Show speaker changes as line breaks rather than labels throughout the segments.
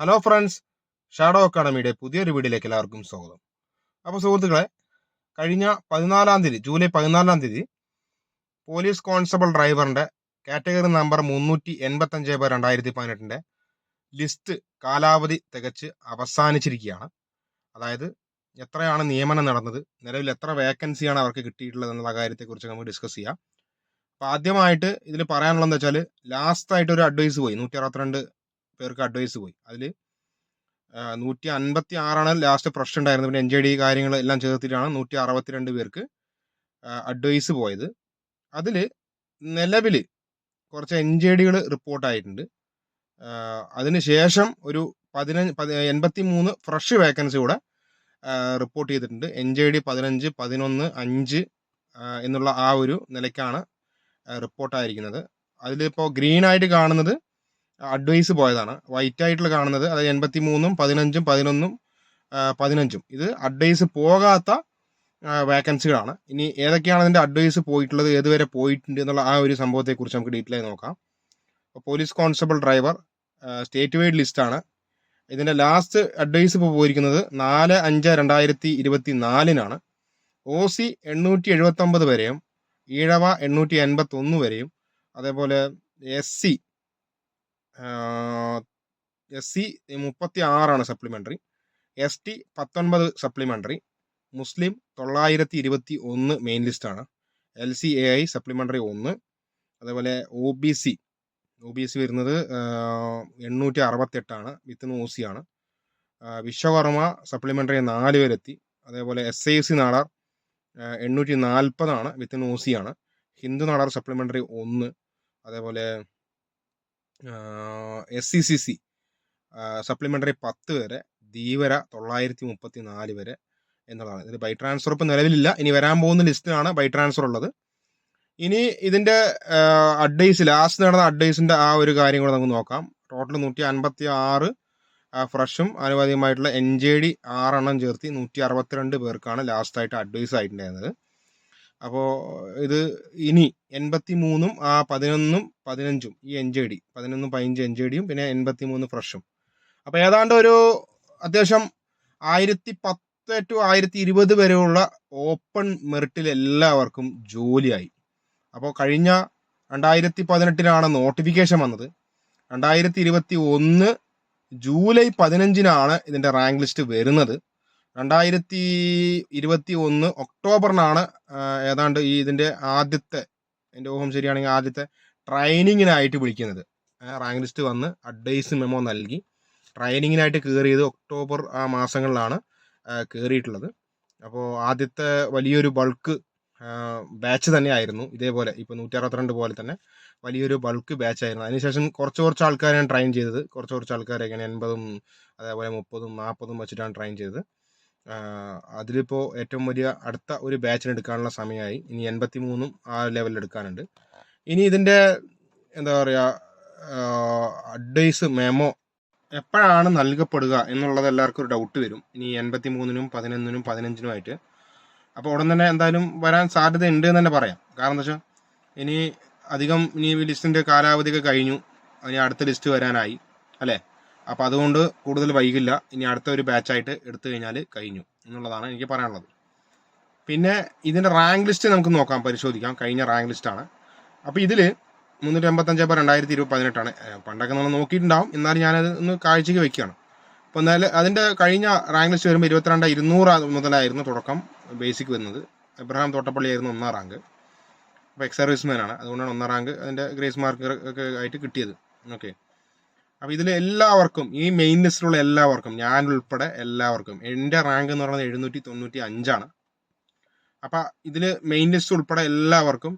Hello friends shadow അക്കാഡമിയുടെ പുതിയൊരു വീഡിയോയിലേക്ക് എല്ലാവർക്കും സ്വാഗതം. അപ്പോൾ സുഹൃത്തുക്കളെ കഴിഞ്ഞ പതിനാലാം തീയതി ജൂലൈ പതിനാലാം തീയതി പോലീസ് കോൺസ്റ്റബിൾ ഡ്രൈവറിന്റെ കാറ്റഗറി നമ്പർ മുന്നൂറ്റി എൺപത്തഞ്ച് ബൈ രണ്ടായിരത്തി പതിനെട്ടിന്റെ ലിസ്റ്റ് കാലാവധി തികച്ച് അവസാനിച്ചിരിക്കുകയാണ്. അതായത് എത്രയാണ് നിയമനം നടന്നത് നിലവിൽ എത്ര വേക്കൻസിയാണ് അവർക്ക് കിട്ടിയിട്ടുള്ളത് എന്നുള്ള കാര്യത്തെക്കുറിച്ച് നമുക്ക് ഡിസ്കസ് ചെയ്യാം. അപ്പോൾ ആദ്യമായിട്ട് ഇതിൽ പറയാനുള്ളതെന്ന് വെച്ചാൽ ലാസ്റ്റ് ആയിട്ട് ഒരു അഡ്വൈസ് പോയി നൂറ്റി അറുപത്തിരണ്ട് പേർക്ക് അഡ്വൈസ് പോയി. അതിൽ നൂറ്റി അൻപത്തി ആറാണ് ലാസ്റ്റ് പ്രശ്നം ഉണ്ടായിരുന്നത്. പിന്നെ എൻ ജെ ഡി കാര്യങ്ങൾ എല്ലാം ചേർത്തിട്ടാണ് നൂറ്റി അറുപത്തിരണ്ട് പേർക്ക് അഡ്വൈസ് പോയത്. അതിൽ നിലവിൽ കുറച്ച് എൻ ജെ ഡികൾ റിപ്പോർട്ടായിട്ടുണ്ട് അതിനുശേഷം ഒരു പതിനഞ്ച് എൺപത്തി മൂന്ന് ഫ്രഷ് വേക്കൻസി കൂടെ റിപ്പോർട്ട് ചെയ്തിട്ടുണ്ട്. എൻ ജെ ഡി പതിനഞ്ച് പതിനൊന്ന് അഞ്ച് എന്നുള്ള ആ ഒരു നിലയ്ക്കാണ് റിപ്പോർട്ടായിരിക്കുന്നത് അതിലിപ്പോൾ ഗ്രീൻ ആയിട്ട് കാണുന്നത് അഡ്വൈസ് പോയതാണ്. വൈറ്റ് ആയിട്ടുള്ള കാണുന്നത്. അതായത് എൺപത്തി മൂന്നും പതിനഞ്ചും പതിനൊന്നും പതിനഞ്ചും. ഇത് അഡ്വൈസ് പോകാത്ത വേക്കൻസികളാണ് ഇനി ഏതൊക്കെയാണ് അതിന്റെ അഡ്വൈസ് പോയിട്ടുള്ളത് ഏതുവരെ പോയിട്ടുണ്ട് എന്നുള്ള ആ ഒരു സംഭവത്തെക്കുറിച്ച് നമുക്ക് ഡീറ്റെയിൽ ആയി നോക്കാം. Police constable driver state wide ലിസ്റ്റാണ് ഇതിന്റെ ലാസ്റ്റ് അഡ്വൈസ് ഇപ്പോൾ പോയിരിക്കുന്നത് നാല് അഞ്ച് രണ്ടായിരത്തി ഇരുപത്തി നാലിനാണ് ഒ സി എണ്ണൂറ്റി എഴുപത്തൊമ്പത് വരെയും ഈഴവ എണ്ണൂറ്റി എൺപത്തി ഒന്ന് വരെയും അതേപോലെ എസ് സി എസ് സി മുപ്പത്തി ആറാണ് സപ്ലിമെന്ററി എസ് ടി പത്തൊൻപത് സപ്ലിമെന്ററി മുസ്ലിം തൊള്ളായിരത്തി ഇരുപത്തി ഒന്ന് മെയിൻ ലിസ്റ്റാണ് L C A I supplementary ഒന്ന്. അതേപോലെ O B C O B C വരുന്നത് എണ്ണൂറ്റി അറുപത്തെട്ടാണ് വിത്ത് ഒ സി ആണ്. വിശ്വകർമ്മ സപ്ലിമെന്ററി നാല് പേരെത്തി. അതേപോലെ എസ് ഐ സി നാടാർ എണ്ണൂറ്റി നാൽപ്പതാണ് വിത്ത് ഒ സി ആണ്. ഹിന്ദു നാടാർ സപ്ലിമെന്ററി ഒന്ന്. അതേപോലെ S C C C supplementary പത്ത് വരെ ധീവര തൊള്ളായിരത്തി മുപ്പത്തി നാല് വരെ എന്നുള്ളതാണ്. ഇത് ബൈ ട്രാൻസ്ഫർ ഇപ്പം നിലവിലില്ല. ഇനി വരാൻ പോകുന്ന ലിസ്റ്റിലാണ് ബൈ ട്രാൻസ്ഫർ ഉള്ളത്. ഇനി ഇതിന്റെ അഡ്വൈസ് ലാസ്റ്റ് നടന്ന അഡ്വൈസിന്റെ ആ ഒരു കാര്യം കൂടെ നമുക്ക് നോക്കാം. ടോട്ടൽ നൂറ്റി അൻപത്തി ആറ് ഫ്രഷും അനുവാദികമായിട്ടുള്ള എൻ ജെ ഡി ആറെണ്ണം ചേർത്തി നൂറ്റി അറുപത്തിരണ്ട് പേർക്കാണ് ലാസ്റ്റായിട്ട് അഡ്വൈസ് ആയിട്ടുണ്ടായിരുന്നത്. അപ്പോൾ ഇത് ഇനി എൺപത്തി മൂന്നും ആ പതിനൊന്നും പതിനഞ്ചും ഈ എൻ ജെ ഡി പതിനൊന്നും പതിനഞ്ച് എൻ ജെ ഡിയും പിന്നെ എൺപത്തി മൂന്ന് ഫ്രഷും. അപ്പോൾ ഏതാണ്ട് ഒരു അത്യാവശ്യം ആയിരത്തി പത്ത് ടു ആയിരത്തി ഇരുപത് വരെയുള്ള ഓപ്പൺ മെറിറ്റിൽ എല്ലാവർക്കും ജോലിയായി. അപ്പോൾ കഴിഞ്ഞ രണ്ടായിരത്തി പതിനെട്ടിലാണ് നോട്ടിഫിക്കേഷൻ വന്നത്. രണ്ടായിരത്തി ഇരുപത്തി ഒന്ന് ജൂലൈ പതിനഞ്ചിനാണ് ഇതിന്റെ റാങ്ക് ലിസ്റ്റ് വരുന്നത്. രണ്ടായിരത്തി ഇരുപത്തി ഒന്ന് ഒക്ടോബറിനാണ് ഏതാണ്ട് ഈ ഇതിന്റെ ആദ്യത്തെ എന്റെ ഊഹം ശരിയാണെങ്കിൽ ആദ്യത്തെ ട്രെയിനിങ്ങിനായിട്ട് വിളിക്കുന്നത്. റാങ്ക് ലിസ്റ്റ് വന്ന് അഡ്വൈസ് മെമ്മോ നൽകി. ട്രെയിനിങ്ങിനായിട്ട് കയറിയത് ഒക്ടോബർ ആ മാസങ്ങളിലാണ് കയറിയിട്ടുള്ളത്. അപ്പോൾ ആദ്യത്തെ വലിയൊരു ബൾക്ക് ബാച്ച് തന്നെ ആയിരുന്നു ഇതേപോലെ ഇപ്പോൾ നൂറ്റി അറുപത്തിരണ്ട് പോലെ തന്നെ വലിയൊരു ബൾക്ക് ബാച്ച് ആയിരുന്നു അതിനുശേഷം കുറച്ച് കുറച്ച് ആൾക്കാരെയാണ് ട്രെയിൻ ചെയ്തത്. കുറച്ച് കുറച്ച് ആൾക്കാരെ ഇങ്ങനെ എൺപതും അതേപോലെ മുപ്പതും നാൽപ്പതും വെച്ചിട്ടാണ് ട്രെയിൻ ചെയ്തത്. അതിലിപ്പോൾ ഏറ്റവും വലിയ അടുത്ത ഒരു ബാച്ചിന് എടുക്കാനുള്ള സമയമായി. ഇനി എൺപത്തി മൂന്നും ആ ലെവലിൽ എടുക്കാനുണ്ട്. ഇനി ഇതിന്റെ എന്താ പറയുക അഡ്വൈസ് മെമോ എപ്പോഴാണ് നൽകപ്പെടുക എന്നുള്ളത് എല്ലാവർക്കും ഒരു ഡൗട്ട് വരും. ഇനി എൺപത്തി മൂന്നിനും പതിനൊന്നിനും പതിനഞ്ചിനുമായിട്ട് അപ്പോൾ ഉടൻ തന്നെ എന്തായാലും വരാൻ സാധ്യത ഉണ്ട് എന്ന് തന്നെ പറയാം. കാരണം എന്താ വെച്ചാൽ ഇനി അധികം ഇനി ലിസ്റ്റിന്റെ കാലാവധിയൊക്കെ കഴിഞ്ഞു. ഇനി അടുത്ത ലിസ്റ്റ് വരാനായി. അല്ലേ? അപ്പോൾ അതുകൊണ്ട് കൂടുതൽ വൈകില്ല. ഇനി അടുത്ത ഒരു ബാച്ചായിട്ട് എടുത്തു കഴിഞ്ഞാൽ കഴിഞ്ഞു എന്നുള്ളതാണ് എനിക്ക് പറയാനുള്ളത്. പിന്നെ ഇതിന്റെ റാങ്ക് ലിസ്റ്റ് നമുക്ക് നോക്കാം പരിശോധിക്കാം. കഴിഞ്ഞ റാങ്ക് ലിസ്റ്റാണ് അപ്പോൾ ഇതിൽ മുന്നൂറ്റി എൺപത്തഞ്ച് അപ്പോൾ രണ്ടായിരത്തി ഇരുപത് പതിനെട്ടാണ് പണ്ടൊക്കെ നമ്മൾ നോക്കിയിട്ടുണ്ടാവും. എന്നാലും ഞാനത് ഒന്ന് കാഴ്ചയ്ക്ക് വെക്കുകയാണ്. അപ്പോൾ എന്നാൽ അതിന്റെ കഴിഞ്ഞ റാങ്ക് ലിസ്റ്റ് വരുമ്പോൾ ഇരുപത്തിരണ്ട് ഇരുന്നൂറ് മുതലായിരുന്നു തുടക്കം ബേസിക് വരുന്നത്. എബ്രഹാം തോട്ടപ്പള്ളി ആയിരുന്നു ഒന്നാം റാങ്ക് അപ്പോൾ എക്സ് സർവീസ്മാൻ ആണ്. അതുകൊണ്ടാണ് ഒന്നാം റാങ്ക് അതിന്റെ ഗ്രേസ് മാർക്ക് ഒക്കെ ആയിട്ട് കിട്ടിയത്. ഓക്കെ അപ്പോൾ ഇതിൽ എല്ലാവർക്കും ഈ മെയിൻ ലിസ്റ്റിലുള്ള എല്ലാവർക്കും ഞാൻ ഉൾപ്പെടെ എല്ലാവർക്കും എന്റെ റാങ്ക് എന്ന് പറയുന്നത് എഴുന്നൂറ്റി തൊണ്ണൂറ്റി അഞ്ചാണ്. അപ്പോൾ ഇതിൽ മെയിൻ ലിസ്റ്റ് ഉൾപ്പെടെ എല്ലാവർക്കും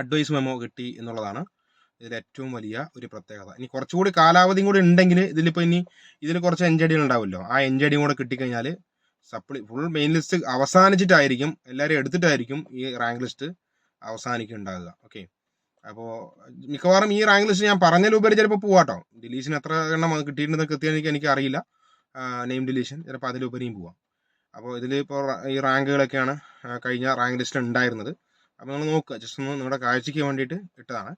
അഡ്വൈസ് മെമോ കിട്ടി എന്നുള്ളതാണ് ഇതിൽ ഏറ്റവും വലിയ ഒരു പ്രത്യേകത. ഇനി കുറച്ചുകൂടി കാലാവധിയും കൂടി ഉണ്ടെങ്കിൽ ഇതിലിപ്പോൾ ഇനി ഇതിൽ കുറച്ച് എൻ ജെ ഡികൾ ഉണ്ടാവുമല്ലോ. ആ എൻ ജെ ഡിയും കൂടെ കിട്ടിക്കഴിഞ്ഞാൽ സപ്ലി ഫുൾ മെയിൻ ലിസ്റ്റ് അവസാനിച്ചിട്ടായിരിക്കും എല്ലാവരും എടുത്തിട്ടായിരിക്കും ഈ റാങ്ക് ലിസ്റ്റ് അവസാനിക്കുണ്ടാകുക ഓക്കെ അപ്പോൾ മിക്കവാറും ഈ റാങ്ക് ലിസ്റ്റ് ഞാൻ പറഞ്ഞതിലുപരി ചിലപ്പോൾ പോവാട്ടോ ഡിലീഷൻ എത്ര എണ്ണം കിട്ടിയിട്ടുണ്ടെന്ന് കൃത്യം എനിക്ക് അറിയില്ല നെയിം ഡിലീഷൻ ചിലപ്പോൾ അതിലുപരിയും പോവാം. അപ്പോൾ ഇതിൽ ഇപ്പോൾ ഈ റാങ്കുകളൊക്കെയാണ് കഴിഞ്ഞ റാങ്ക് ലിസ്റ്റ് ഉണ്ടായിരുന്നത്. അപ്പോൾ നിങ്ങൾ നോക്കുക ജസ്റ്റ് ഒന്ന് നിങ്ങളുടെ കാഴ്ചയ്ക്ക് വേണ്ടിയിട്ട് ഇട്ടതാണ്.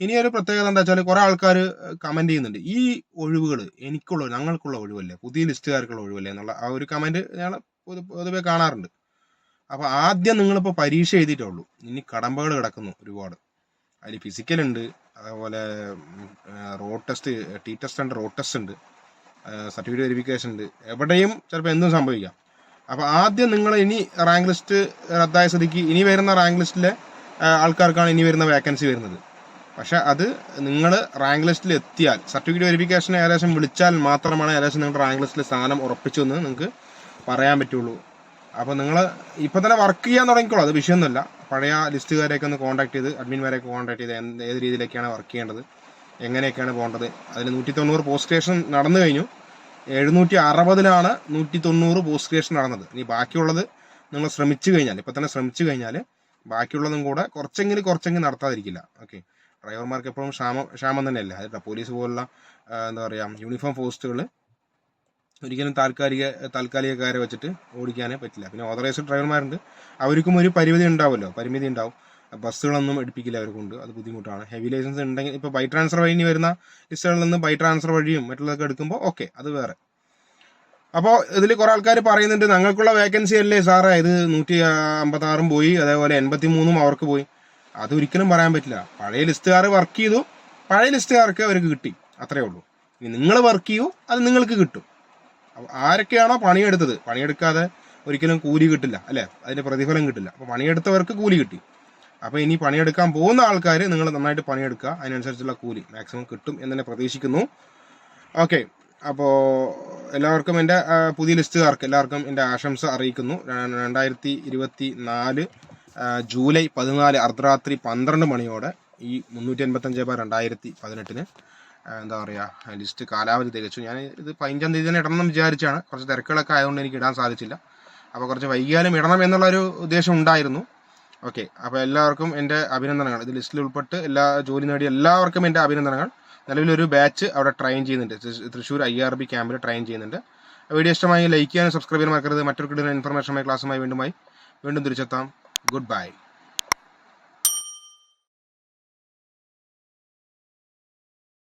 ഇനി ഒരു പ്രത്യേകത എന്താ വെച്ചാൽ കുറെ ആൾക്കാർ കമന്റ് ചെയ്യുന്നുണ്ട്. ഈ ഒഴിവുകൾ എനിക്കുള്ള ഞങ്ങൾക്കുള്ള ഒഴിവല്ലേ? പുതിയ ലിസ്റ്റുകാർക്കുള്ള ഒഴിവല്ലേ? എന്നുള്ള ആ ഒരു കമന്റ് ഞങ്ങൾ പൊതുവെ കാണാറുണ്ട്. അപ്പോൾ ആദ്യം നിങ്ങളിപ്പോൾ പരീക്ഷ എഴുതിയിട്ടേ ഉള്ളൂ. ഇനി കടമ്പകൾ കിടക്കുന്നു ഒരുപാട്. അതിൽ ഫിസിക്കൽ ഉണ്ട്. അതേപോലെ റോഡ് ടെസ്റ്റ് ടി ടെസ്റ്റ് ഉണ്ട് റോഡ് ടെസ്റ്റ് ഉണ്ട്. സർട്ടിഫിക്കറ്റ് വെരിഫിക്കേഷൻ ഉണ്ട്. എവിടെയും ചിലപ്പോൾ എന്തും സംഭവിക്കാം. അപ്പോൾ ആദ്യം നിങ്ങൾ ഇനി റാങ്ക് ലിസ്റ്റ് റദ്ദായ സ്ഥിതിക്ക് ഇനി വരുന്ന റാങ്ക് ലിസ്റ്റിലെ ആൾക്കാർക്കാണ് ഇനി വരുന്ന വേക്കൻസി വരുന്നത്. പക്ഷെ അത് നിങ്ങൾ റാങ്ക് ലിസ്റ്റിൽ എത്തിയാൽ സർട്ടിഫിക്കറ്റ് വെരിഫിക്കേഷൻ ഏകദേശം വിളിച്ചാൽ മാത്രമാണ് ഏകദേശം നിങ്ങളുടെ റാങ്ക് ലിസ്റ്റിലെ സ്ഥാനം ഉറപ്പിച്ചു എന്ന് നിങ്ങൾക്ക് പറയാൻ പറ്റുള്ളൂ. അപ്പോൾ നിങ്ങൾ ഇപ്പോൾ തന്നെ വർക്ക് ചെയ്യാൻ തുടങ്ങിക്കോളൂ. അത് വിഷയമൊന്നുമില്ല. പഴയ ലിസ്റ്റുകാരെയൊക്കെ ഒന്ന് കോൺടാക്ട് ചെയ്ത് അഡ്മിൻമാരെയൊക്കെ കോൺടാക്ട് ചെയ്ത് എന്ത് ഏത് രീതിയിലൊക്കെയാണ് വർക്ക് ചെയ്യേണ്ടത് എങ്ങനെയൊക്കെയാണ് പോകേണ്ടത്. അതിൽ നൂറ്റി തൊണ്ണൂറ് പോസ്റ്റേഷൻ നടന്നു കഴിഞ്ഞു. എഴുന്നൂറ്റി അറുപതിലാണ് നൂറ്റി തൊണ്ണൂറ് പോസ്റ്റേഷൻ നടന്നത്. ഇനി ബാക്കിയുള്ളത് നിങ്ങൾ ശ്രമിച്ചു കഴിഞ്ഞാൽ ഇപ്പം തന്നെ ശ്രമിച്ചു കഴിഞ്ഞാൽ ബാക്കിയുള്ളതും കൂടെ കുറച്ചെങ്കിലും കുറച്ചെങ്കിലും നടത്താതിരിക്കില്ല. ഓക്കെ ഡ്രൈവർമാർക്ക് എപ്പോഴും ക്ഷാമം ക്ഷാമം തന്നെയല്ല? അതിട്ട പോലീസ് പോലുള്ള എന്താ പറയുക യൂണിഫോം പോസ്റ്റുകൾ ഒരിക്കലും താൽക്കാലിക താൽക്കാലികക്കാരെ വെച്ചിട്ട് ഓടിക്കാനേ പറ്റില്ല. പിന്നെ ഓതറൈസ്ഡ് ഡ്രൈവർമാരുണ്ട്. അവർക്കും ഒരു പരിമിതി ഉണ്ടാവുമല്ലോ. പരിമിതി ഉണ്ടാവും. ബസ്സുകളൊന്നും എടുപ്പിക്കില്ല കൊണ്ട്. അത് ബുദ്ധിമുട്ടാണ്. ഹെവി ലൈസൻസ് ഉണ്ടെങ്കിൽ ഇപ്പോൾ ബൈ ട്രാൻസ്ഫർ വഴി വരുന്ന ലിസ്റ്റുകളിൽ നിന്ന് ബൈ ട്രാൻസ്ഫർ വഴിയും മറ്റുള്ളതൊക്കെ എടുക്കുമ്പോൾ ഓക്കെ അത് വേറെ. അപ്പോൾ ഇതിൽ കുറേ ആൾക്കാർ പറയുന്നുണ്ട് ഞങ്ങൾക്കുള്ള വേക്കൻസി അല്ലേ സാറേ? ഇത് നൂറ്റി അമ്പത്തി ആറും പോയി അതേപോലെ എൺപത്തി മൂന്നും അവർക്ക് പോയി. അത് ഒരിക്കലും പറയാൻ പറ്റില്ല. പഴയ ലിസ്റ്റുകാർ വർക്ക് ചെയ്തു. പഴയ ലിസ്റ്റുകാർക്ക് അവർക്ക് കിട്ടി. അത്രേ ഉള്ളൂ. ഇനി നിങ്ങൾ വർക്ക് ചെയ്യൂ അത് നിങ്ങൾക്ക് കിട്ടും. ആരൊക്കെയാണോ പണിയെടുത്തത്? പണിയെടുക്കാതെ ഒരിക്കലും കൂലി കിട്ടില്ല അല്ലേ? അതിന്റെ പ്രതിഫലം കിട്ടില്ല. അപ്പോൾ പണിയെടുത്തവർക്ക് കൂലി കിട്ടി. അപ്പോൾ ഇനി പണിയെടുക്കാൻ പോകുന്ന ആൾക്കാർ നിങ്ങൾ നന്നായിട്ട് പണിയെടുക്കുക. അതിനനുസരിച്ചുള്ള കൂലി മാക്സിമം കിട്ടും എന്ന് തന്നെ പ്രതീക്ഷിക്കുന്നു. ഓക്കെ അപ്പോൾ എല്ലാവർക്കും എന്റെ പുതിയ ലിസ്റ്റുകാർക്ക് എല്ലാവർക്കും എന്റെ ആശംസ അറിയിക്കുന്നു. രണ്ടായിരത്തി ഇരുപത്തി നാല് ജൂലൈ പതിനാല് അർദ്ധരാത്രി പന്ത്രണ്ട് മണിയോടെ ഈ മുന്നൂറ്റി എൺപത്തഞ്ച് ബാർ രണ്ടായിരത്തി പതിനെട്ടിന് എന്താ പറയുക ലിസ്റ്റ് കാലാവധി തികച്ചു. ഞാൻ ഇത് പതിനഞ്ചാം തീയതി തന്നെ ഇടണം എന്ന് വിചാരിച്ചാണ്. കുറച്ച് തിരക്കുകളൊക്കെ ആയതുകൊണ്ട് എനിക്ക് ഇടാൻ സാധിച്ചില്ല. അപ്പോൾ കുറച്ച് വൈകിയാലും ഇടണം എന്നുള്ളൊരു ഉദ്ദേശം ഉണ്ടായിരുന്നു. ഓക്കെ അപ്പോൾ എല്ലാവർക്കും എന്റെ അഭിനന്ദനങ്ങൾ. ഇത് ലിസ്റ്റിൽ ഉൾപ്പെട്ട് എല്ലാ ജോലി നേടിയ എല്ലാവർക്കും എന്റെ അഭിനന്ദനങ്ങൾ. നിലവിലൊരു ബാച്ച് അവിടെ ട്രെയിൻ ചെയ്യുന്നുണ്ട്. തൃശ്ശൂർ ഐ ആർ ബി ക്യാമ്പിൽ ട്രെയിൻ ചെയ്യുന്നുണ്ട്. വീഡിയോ ഇഷ്ടമായി ലൈക്ക് ചെയ്യാനും സബ്സ്ക്രൈബ് ചെയ്യാൻ മറക്കരുത്. മറ്റൊരു കിട്ടുന്ന ഇൻഫർമേഷനുമായി ക്ലാസ്സുമായി വീണ്ടുമായി വീണ്ടും തിരിച്ചെത്താം. Good bye